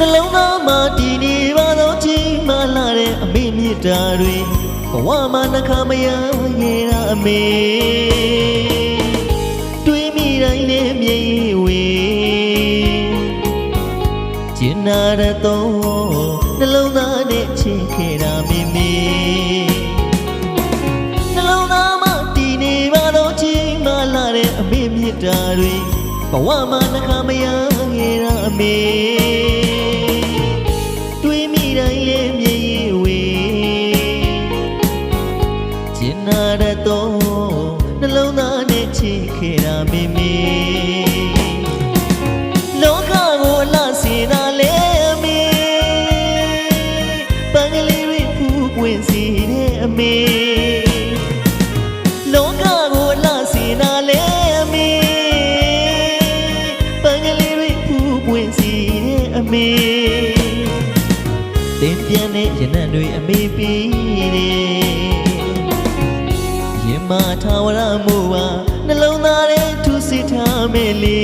နှလုံးသားမှာတည်နေပါသောချင်းမလာတဲ့အမေမြစ်တာတွေဘဝမှာနှခမရရေတာအမေတွေးမိတိုင်းနဲ့မြည်ဝေကျင်နာရတော့နှလုံးသားနဲ့ချစ်ခဲ့တာမေမေနှလုံးသားမှာတည်နေပါသောချင်းမလာတဲ့အမေမြစ်တာတွေဘဝမှာနှခမရရေတာအမေ လုံးသားနဲ့ချစ်ခဲ့တာမေမေလောကကိုအလှစေတာလေအမေပန်းကလေးတွေဖူးပွင့်စီတဲ့အမေလောကကိုအလှစေတာလေအမေပန်းကလေးတွေဖူးပွင့်စီတဲ့အမေတင်ပြန်တဲ့ရနံ့တွေအမေပြီးတယ်ရင် မထာဝရမှုပါနှလုံးသားထဲထူစစ်ထားမယ်လေ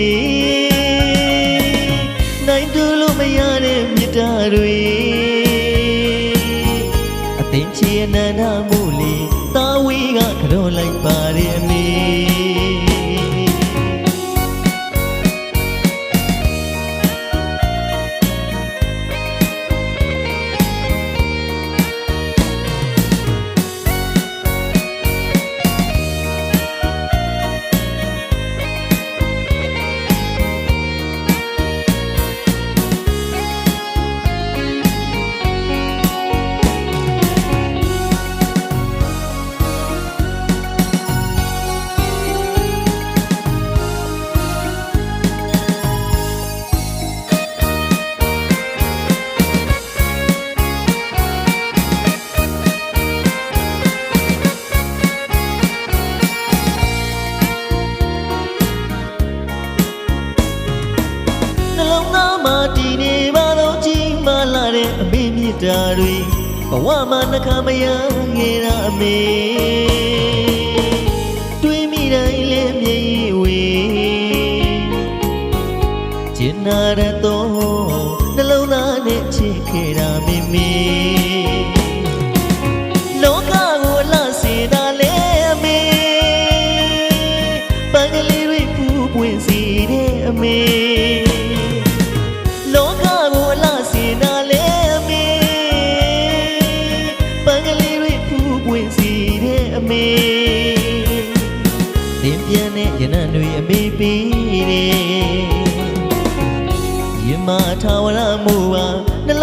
နှလုံးသားမှာတည်နေပါတော့ကြီးမားလာတဲ့အမေမြတ်တာတွေဘဝမှာနှခါမရငယ်တာအမေတွေးမိတိုင်းလေးမြေဝေကျင်နာရတော့ ပြန်တဲ့ရနံ့တွေအမေပြီးတယ်ရင်မထာဝရမှုပါနှ